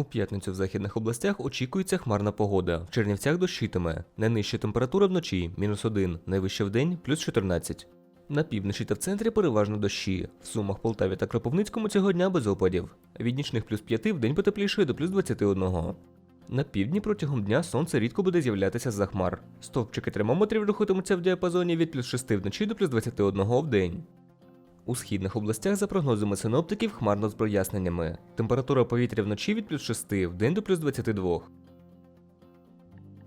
У п'ятницю в західних областях очікується хмарна погода. В Чернівцях дощитиме. Найнижча температура вночі мінус 1, найвища в день плюс 14. На півночі та в центрі переважно дощі. В Сумах, Полтаві та Кропивницькому цього дня без опадів. Від нічних плюс 5 в день до плюс 21. На півдні протягом дня сонце рідко буде з'являтися з-за хмар. Стовпчики термометрів рухатимуться в діапазоні від плюс 6 вночі до плюс 21 в день. У східних областях, за прогнозами синоптиків, хмарно з проясненнями. Температура повітря вночі від плюс 6, в день до плюс 22.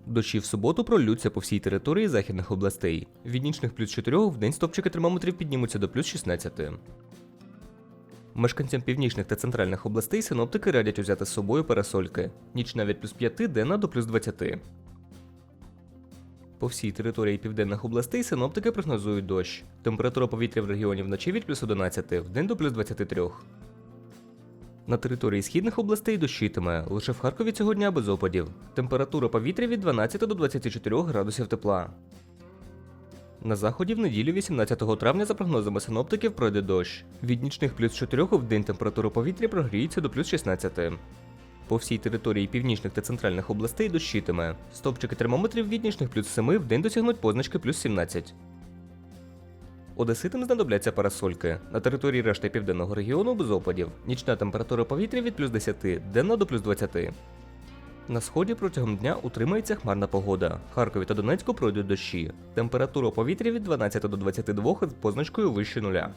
Дощі в суботу пролються по всій території західних областей. Від нічних плюс 4 в день стопчики термометрів піднімуться до плюс 16. Мешканцям північних та центральних областей синоптики радять узяти з собою парасольки. Нічна від плюс 5, денна до плюс 20. По всій території південних областей синоптики прогнозують дощ. Температура повітря в регіоні вночі від плюс 11, в день до плюс 23. На території східних областей дощитиме, лише в Харкові цього дня без опадів. Температура повітря від 12 до 24 градусів тепла. На заході в неділю 18 травня за прогнозами синоптиків пройде дощ. Від нічних плюс 4 в день температура повітря прогріється до плюс 16. По всій території північних та центральних областей дощитиме. Стопчики термометрів від нічних плюс 7 в день досягнуть позначки плюс 17. Одеситам знадобляться парасольки. На території решти південного регіону без опадів. Нічна температура повітря від плюс 10, денна до плюс 20. На сході протягом дня утримається хмарна погода. Харкові та Донецьку пройдуть дощі. Температура повітря від 12 до 22 з позначкою вище нуля.